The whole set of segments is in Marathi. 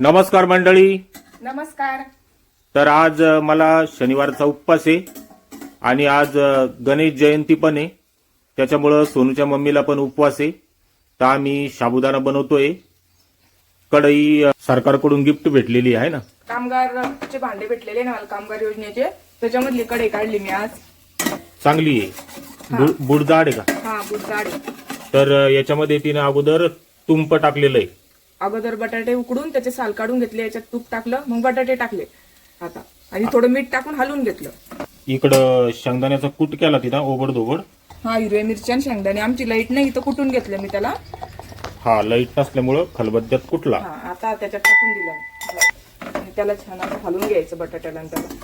नमस्कार मंडळी. नमस्कार. तर आज मला शनिवारचा उपवास आहे आणि आज गणेश जयंती पण आहे. त्याच्यामुळं सोनूच्या मम्मीला पण उपवास आहे. तर आम्ही साबुदाणा बनवतोय. कढई सरकारकडून गिफ्ट भेटलेली आहे ना? कामगारचे भांडे भेटलेले ना मला कामगार योजनेचे. त्याच्यामधली कडे काढली मी आज. चांगली आहे. बुड- बुडजाड आहे का? हा बुडजाड तर याच्यामध्ये तिने अगोदर तुंप टाकलेलं आहे. अगोदर बटाटे उकडून त्याचे साल काढून घेतले याच्यात तूप टाकलं मग बटाटे टाकले. आता. आणि थोडं मीठ टाकून हलवून घेतलं. इकडं शेंगदाण्याचा कूट केला तिनं ओबड दोबड हा हिरव्या मिरच्या आणि शेंगदाणे. आमची लाइट नाही तर कुठून घेतलं मी त्याला? हा लाइट नसल्यामुळं खलबत्त्यात कुठला? हा आता त्याच्यात टाकून दिलं. आणि त्याला छान असं हलवून घ्यायचं बटाट्याला आणि त्याला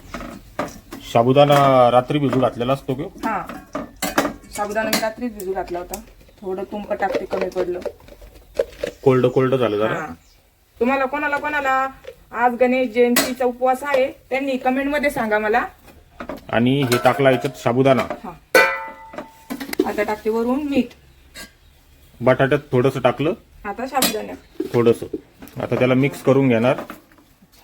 साबुदाणा रात्री भिजू घातलेला असतो की? हा. साबुदाणा मी रात्रीच भिजू घातला होता. थोडं तुंप टाकते कमी पडलं. कोल्ड कोल्ड झालं जरा. हा. तुम्हाला कोणाला कोणाला? आज गणेश जयंतीचा उपवास आहे. त्यांनी कमेंटमध्ये सांगा मला. आणि हे टाकला याच्यात साबुदाणा. हा. आता टाकते वरून मीठ. बटाट्यात थोडस टाकलं. आता साबुदाणा. थोडस. आता त्याला मिक्स करून घेणार.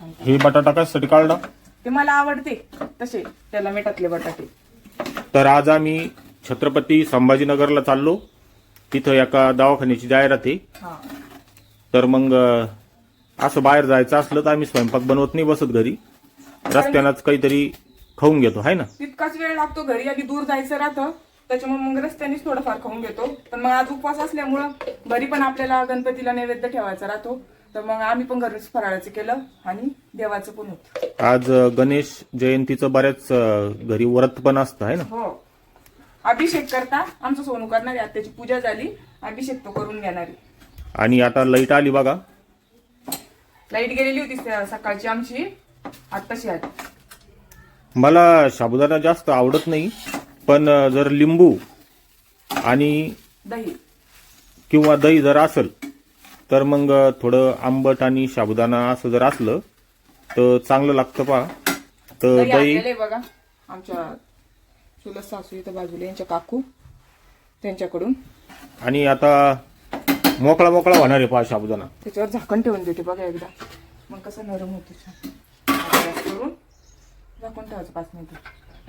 हे बटाटा कशासाठी काढला? ते मला आवडते. तसे त्याला मिठातले बटाटे. तर आज आम्ही छत्रपती संभाजीनगरला चाललो. तिथं एका दवाखान्याची जाहिरात आहे. हा. तर मग असं बाहेर जायचं असलं तर आम्ही स्वयंपाक बनवत नाही बसत घरी. रस्त्यानंच काहीतरी खाऊन घेतो आहे ना? तितकाच वेळ लागतो घरी आणि दूर जायचं राहतं. त्याच्यामुळे मग रस्त्यानेच थोडंफार खाऊन घेतो. पण मग आज उपवास असल्यामुळं घरी पण आपल्याला गणपतीला नैवेद्य ठेवायचा राहतो. तर मग आम्ही पण घरीच फराळाचं केलं आणि देवाचं पण होतं. आज गणेश जयंतीचं बऱ्याच घरी व्रत पण असतं आहे ना? हो. अभिषेक करता. आमचं सोनू करणार आहे त्याची पूजा झाली. अभिषेक तो करून घेणार. आणि आता लाइट आली बघा. लाइट गेलेली होती सकाळची आमची. आत्ताशी आली. मला साबुदाणा जास्त आवडत नाही पण जर लिंबू आणि दही. किंवा दही जर असेल तर मग थोडं आंबट आणि साबुदाणा असं जर असलं तर चांगलं लागतं पहा. तर दही दही आणलेलं आहे बघा. आमच्या चुलत सासू इथं बाजूला यांच्या काकू त्यांच्याकडून. आणि आता मोकळा मोकळा होणार आहे पहा साबुदाणा त्याच्यावर झाकण ठेवून देते बघा एकदा. मग कसं नरम होतो छान. आता गॅस करून झाकून ठेवायचं पाच मिनिटं.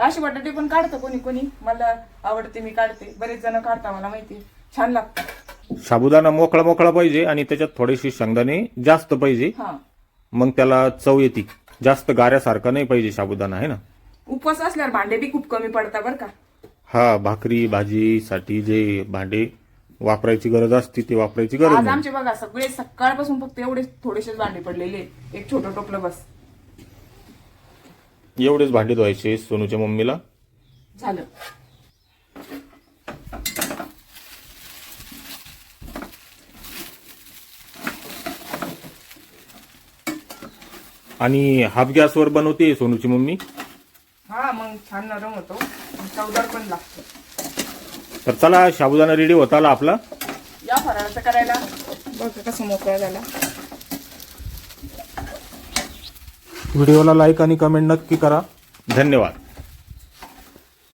अशी बटाटे पण काढतं कोणी कोणी. मला आवडते मी काढते. बरेच जण काढता मला माहिती छान लागतं. साबुदाणा मोकळा मोकळा पाहिजे आणि त्याच्यात थोडेसे शेंगदाणे जास्त पाहिजे. हा. मग त्याला चव येते. जास्त गाऱ्यासारखा नाही पाहिजे साबुदाणा आहे ना? उपवास असल्यावर भांडे बी खूप कमी पडतात बरं का. हा भाकरी भाजीसाठी जे भांडे वापरायची गरज असते ते वापरायची गरज आज नाही. आमचे बघा सगळे सकाळपासून फक्त एवढे थोडेसेच भांडे पडलेले. एक छोटं टोपलं बस. एवढेच भांडे धुवायचे सोनूच्या मम्मीला? झालं. आणि हाफ गॅसवर बनवते सोनूची मम्मी? हा मग छान नरम होतो. आणि चवदार पण लागतो. तर चला साबुदाणा रेडी होता आला आपला. या फराळाचं करायला. बघ कसं मोकळा झाला. व्हिडिओला लाईक आणि कमेंट नक्की करा. धन्यवाद.